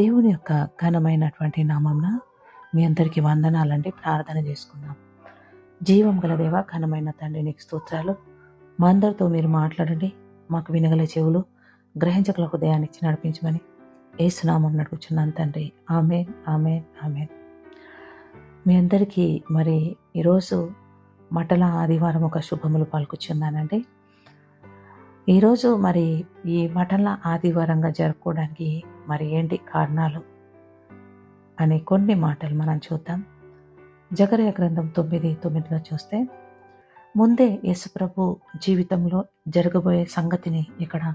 దేవుని యొక్క ఘనమైనటువంటి నామంన మీ అందరికీ వందనాలండి. ప్రార్థన చేసుకుందాం. జీవం గల దేవ ఘనమైన తండ్రి నీకు స్తోత్రాలు. మా అందరితో మీరు మాట్లాడండి. మాకు వినగల చెవులు గ్రహించగల హృదయాన్ని ఇచ్చి నడిపించమని ఏసునామం నడుపుచున్నాను తండ్రి. ఆమె ఆమె ఆమె మీ అందరికీ మరి ఈరోజు మటల ఆదివారం ఒక శుభములు పలుకుచున్నానండి. ఈరోజు మరి ఈ మటల ఆదివారంగా జరుపుకోవడానికి మరి ఏంటి కారణాలు అనే కొన్ని మాటలు మనం చూద్దాం. జగరయ గ్రంథం తొమ్మిది తొమ్మిదిలో చూస్తే ముందే యేసుప్రభు జీవితంలో జరగబోయే సంగతిని ఇక్కడ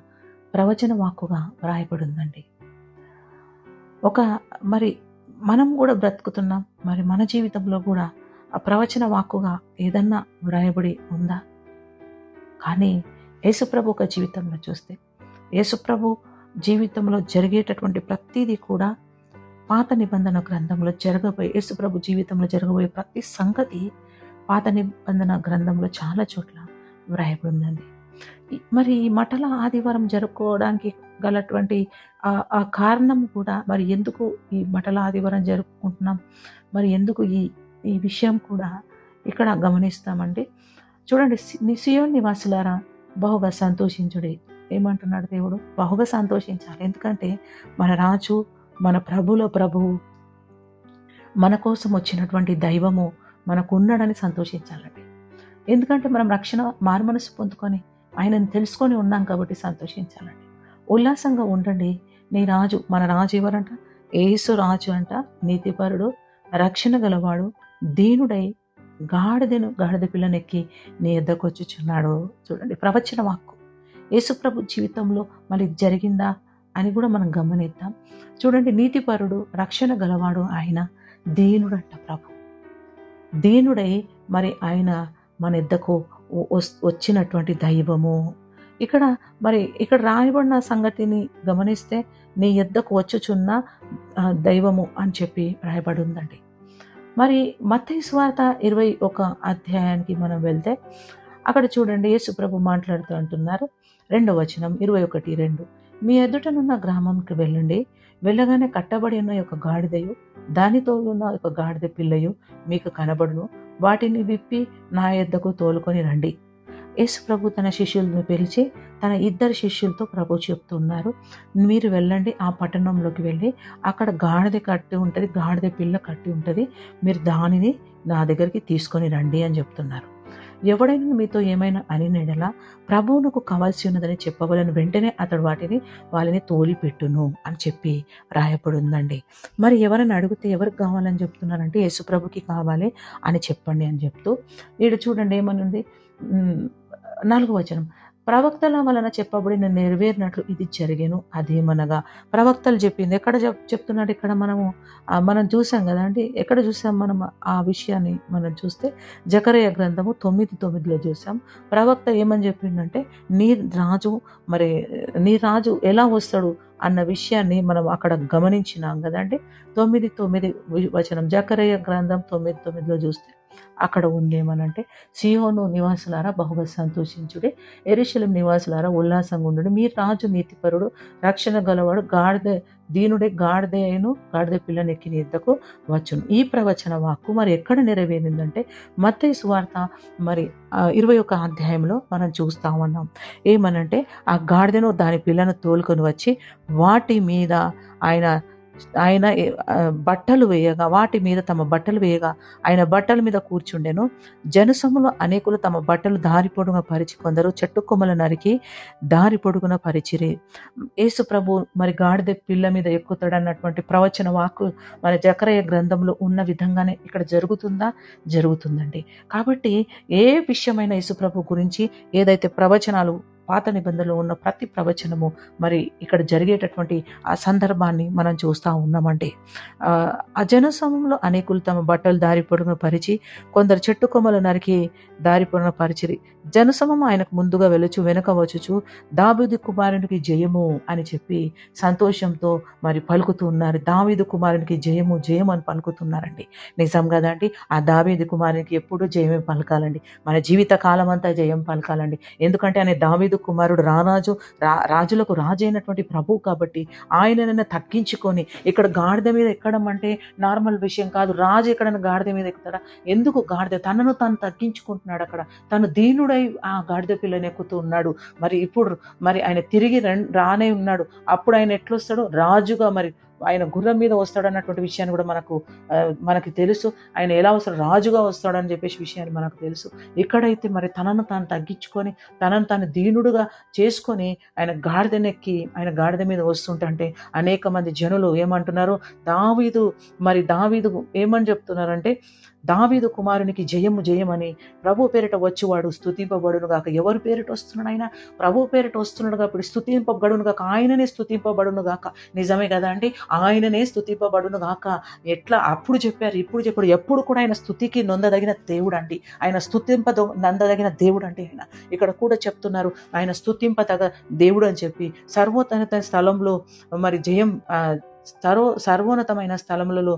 ప్రవచన వాక్కుగా వ్రాయబడి ఉందండి ఒక మరి మనం కూడా బ్రతుకుతున్నాం మరి మన జీవితంలో కూడా ఆ ప్రవచన వాక్కుగా ఏదన్నా వ్రాయబడి ఉందా? కానీ యేసుప్రభు ఒక జీవితంలో చూస్తే యేసుప్రభు జీవితంలో జరిగేటటువంటి ప్రతిదీ కూడా పాత నిబంధన గ్రంథంలో జరగబోయే యేసుప్రభు జీవితంలో జరగబోయే ప్రతి సంగతి పాత నిబంధన గ్రంథంలో చాలా చోట్ల వ్రాయబడి ఉందండి మరి ఈ మఠల ఆదివారం జరుపుకోవడానికి గలటువంటి ఆ- కారణం కూడా మరి ఎందుకు ఈ మఠల ఆదివారం జరుపుకుంటున్నాం? మరి ఎందుకు ఈ ఈ విషయం కూడా ఇక్కడ గమనిస్తామండి. చూడండి సి- ని- సియోన్ నివాసులారా బహుగా సంతోషించుడి. ఏమంటున్నాడు దేవుడు? బహుగా సంతోషించాలి. ఎందుకంటే మన రాజు మన ప్రభులో ప్రభువు మన కోసం వచ్చినటువంటి దైవము మనకు ఉన్నాడని సంతోషించాలండి. ఎందుకంటే మనం రక్షణ మారుమనసు పొందుకొని ఆయనను తెలుసుకొని ఉన్నాం కాబట్టి సంతోషించాలండి. ఉల్లాసంగా ఉండండి. నీ రాజు మన రాజు ఎవరంట? ఏసు రాజు అంట. నీతిపరుడు రక్షణ గలవాడు దీనుడై గాడిదను గాడిద పిల్లనెక్కి నీ ఎద్దకు వచ్చుచున్నాడు చూడండి ప్రవచన వాక్కు. యేసుప్రభు జీవితంలో మళ్ళీ జరిగిందా అని కూడా మనం గమనిద్దాం. చూడండి నీతిపరుడు రక్షణ గలవాడు ఆయన దీనుడంట ప్రభు. దీనుడై మరి ఆయన మన ఎద్దకు వచ్చినటువంటి దైవము. ఇక్కడ మరి ఇక్కడ రాయబడిన సంగతిని గమనిస్తే నీ ఎద్దకు వచ్చుచున్న దైవము అని చెప్పి రాయబడి ఉందండి. మరి మత్తయి స్వార్త ఇరవై ఒక అధ్యాయానికి మనం వెళ్తే అక్కడ చూడండి యేసుప్రభు మాట్లాడుతూ అంటున్నారు. రెండవ వచనం ఇరవై ఒకటి రెండు. మీ ఎదుటనున్న గ్రామంకి వెళ్ళండి. వెళ్ళగానే కట్టబడి ఉన్న యొక్క గాడిదయు దానితో ఉన్న ఒక గాడిద పిల్లయు మీకు కనబడును. వాటిని విప్పి నా ఎద్దకు తోలుకొని రండి. యేసు ప్రభు తన శిష్యులను పిలిచి తన ఇద్దరు శిష్యులతో ప్రభు చెప్తున్నారు మీరు వెళ్ళండి ఆ పట్టణంలోకి వెళ్ళి అక్కడ గాడిద కట్టి ఉంటుంది గాడిద పిల్ల కట్టి ఉంటుంది మీరు దానిని నా దగ్గరికి తీసుకొని రండి అని చెప్తున్నారు. ఎవడైనా మీతో ఏమైనా అని నెడలా ప్రభువునకు కావాల్సి ఉన్నదని చెప్పవలను వెంటనే అతడు వాటిని వాళ్ళని తోలిపెట్టును అని చెప్పి రాయబడి ఉందండి మరి ఎవరైనా అడిగితే ఎవరికి కావాలని చెప్తున్నారంటే యేసుప్రభుకి కావాలి అని చెప్పండి అని చెప్తూ ఈడు చూడండి ఏమనుంది? నాలుగు వచనం. ప్రవక్తల వలన చెప్పబడిన నెరవేరినట్లు ఇది జరిగేను అదేమనగా ప్రవక్తలు చెప్పింది. ఎక్కడ చెప్తున్నాడు ఇక్కడ మనము? మనం చూసాం కదా అండి. ఎక్కడ చూసాం మనం ఆ విషయాన్ని మనం చూస్తే? జకరయ గ్రంథము తొమ్మిది తొమ్మిదిలో చూసాం. ప్రవక్త ఏమని చెప్పిండంటే నీ రాజు మరి నీ రాజు ఎలా వస్తాడు అన్న విషయాన్ని మనం అక్కడ గమనించినాం కదండి తొమ్మిది తొమ్మిది వచనం. జకరయ గ్రంథం తొమ్మిది తొమ్మిదిలో చూస్తే అక్కడ ఉండేమనంటే సిహోను నివాసులారా బహుగా సంతోషించుడి ఎరుశలం నివాసులారా ఉల్లాసంగా ఉండు మీ రాజు నీతిపరుడు రక్షణ గలవాడు గాడిద దీనుడే గాడిద అయిను గాడిద పిల్లనెక్కి నీ ఎద్దకు వచ్చును. ఈ ప్రవచన వాక్కు మరి ఎక్కడ నెరవేరిందంటే మత్తే సువార్త మరి ఇరవై ఒక అధ్యాయంలో మనం చూస్తా ఉన్నాం ఏమనంటే ఆ గాడిదను దాని పిల్లను తోలుకొని వచ్చి వాటి మీద ఆయన ఆయన బట్టలు వేయగా వాటి మీద తమ బట్టలు వేయగా ఆయన బట్టల మీద కూర్చుండెను. జనసములో అనేకులు తమ బట్టలు దారి పొడుగున పరిచి కొందరు చెట్టు కొమ్మల నరికి దారి పొడుగున పరిచిరి. యేసు ప్రభు మరి గాడిద పిల్ల మీద ఎక్కుతాడన్నటువంటి ప్రవచన వాక్కు మరి జకరయ్య గ్రంథంలో ఉన్న విధంగానే ఇక్కడ జరుగుతుందా? జరుగుతుందండి. కాబట్టి ఏ విషయమైన యేసుప్రభు గురించి ఏదైతే ప్రవచనాలు పాత నిబంధనలో ఉన్న ప్రతి ప్రవచనము మరి ఇక్కడ జరిగేటటువంటి ఆ సందర్భాన్ని మనం చూస్తూ ఉన్నామండి ఆ, జనసమంలో జనసమూహంలో అనేకులు తమ బట్టలు దారి పొడుగున పరిచి కొందరు చెట్టు కొమ్మలు నరికి దారి పొడుగున పరిచిరి. జనసమం ఆయనకు ముందుగా వెలుచు వెనక వచ్చుచు దావీదు కుమారునికి జయము అని చెప్పి సంతోషంతో మరి పలుకుతూ ఉన్నారు. దావీదు కుమారునికి జయము జయం అని పలుకుతున్నారండి. నిజం కదండి? ఆ దావీదు కుమారునికి ఎప్పుడూ జయమే పలకాలండి. మన జీవిత కాలం అంతా జయం పలకాలండి. ఎందుకంటే ఆయన దావీదు దావీదు కుమారుడు రారాజు రా రాజులకు రాజు అయినటువంటి ప్రభు కాబట్టి ఆయనను తగ్గించుకొని ఇక్కడ గాడిద మీద ఎక్కడం అంటే నార్మల్ విషయం కాదు. రాజు ఎక్కడైనా గాడిద మీద ఎక్కుతాడా? ఎందుకు గాడిద? తనను తాను తగ్గించుకుంటున్నాడు అక్కడ. తను దీనుడై ఆ గాడిద పిల్లని ఎక్కుతూ ఉన్నాడు. మరి ఇప్పుడు మరి ఆయన తిరిగి రన్- రానే ఉన్నాడు. అప్పుడు ఆయన ఎట్లొస్తాడు? రాజుగా మరి ఆయన గుర్రం మీద వస్తాడు అన్నటువంటి విషయాన్ని కూడా మనకు మనకి తెలుసు. ఆయన ఎలా వస్తాడు? రాజుగా వస్తాడని చెప్పేసి విషయాన్ని మనకు తెలుసు. ఇక్కడైతే మరి తనను తాను తగ్గించుకొని తనను తాను దీనుడుగా చేసుకొని ఆయన గాడిదనెక్కి ఆయన గాడిద మీద వస్తుంటే అనేక మంది జనులు ఏమంటున్నారు? దావీదు మరి దావీదు ఏమని చెప్తున్నారంటే దావీదు కుమారునికి జయము జయమని ప్రభు పేరిట వచ్చేవాడు స్తుతింపబడును గాక ఎవరు పేరిట వస్తున్నాడు ఆయన? ప్రభు పేరిట వస్తున్నాడు కాబట్టి స్తుతింపబడును గాక ఆయననే స్తుతింపబడును గాక నిజమే కదా అండి? ఆయననే స్తుతింపబడును గాక ఎట్లా? అప్పుడు చెప్పారు ఇప్పుడు చెప్పాడు. ఎప్పుడు కూడా ఆయన స్థుతికి నొందదగిన దేవుడు అండి ఆయన స్థుతింప నందదగిన దేవుడు అంటే ఆయన. ఇక్కడ కూడా చెప్తున్నారు ఆయన స్తుతింపదగ దేవుడు అని చెప్పి. సర్వోన్నత స్థలంలో మరి జయం సర్వ సర్వోన్నతమైన స్థలములలో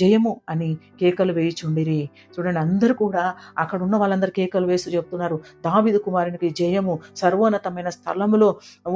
జయము అని కేకలు వేయుచుండిరి. చూడండి అందరూ కూడా అక్కడ ఉన్న వాళ్ళందరూ కేకలు వేసి చెప్తున్నారు. దావిదు కుమారునికి జయము సర్వోన్నతమైన స్థలములో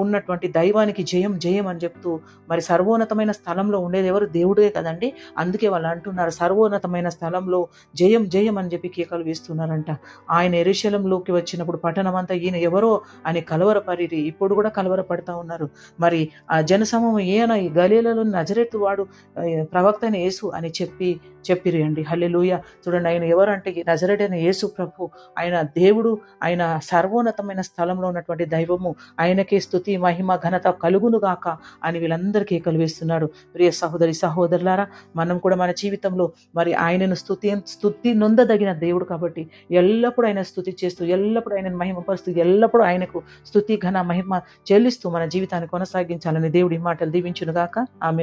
ఉన్నటువంటి దైవానికి జయం జయం అని చెప్తూ మరి సర్వోన్నతమైన స్థలంలో ఉండేది ఎవరు? దేవుడే కదండి. అందుకే వాళ్ళు అంటున్నారు సర్వోన్నతమైన స్థలంలో జయం జయం అని చెప్పి కేకలు వేస్తున్నారంట. ఆయన ఎరుశలంలోకి వచ్చినప్పుడు పట్టణం అంతా ఈయన ఎవరో అని కలవరపరిరి ఇప్పుడు కూడా కలవరపడతా ఉన్నారు. మరి ఆ జనసమూహం ఈయన ఈ గలీలలో నజరెత్తు వాడు ఆ, ప్రవక్త అయిన యేసు అని చెప్పి చెప్పిరి అండి హల్లెలూయ. చూడండి ఆయన ఎవరంటే ఈ నజరెడైన యేసు ప్రభు. ఆయన దేవుడు ఆయన సర్వోన్నతమైన స్థలంలో ఉన్నటువంటి దైవము. ఆయనకే స్థుతి మహిమ ఘనత కలుగును గాక అని వీళ్ళందరికీ కలివేస్తున్నాడు ప్రియ సహోదరి సహోదరులారా మనం కూడా మన జీవితంలో మరి ఆయనను స్థుతి స్థుతి నొందదగిన దేవుడు కాబట్టి ఎల్లప్పుడూ ఆయన స్థుతి చేస్తూ ఎల్లప్పుడూ ఆయనను మహిమపరుస్తూ ఎల్లప్పుడూ ఆయనకు స్థుతి ఘన మహిమ చెల్లిస్తూ మన జీవితాన్ని కొనసాగించాలని దేవుడి మాటలు దీవించును గాక. ఆమె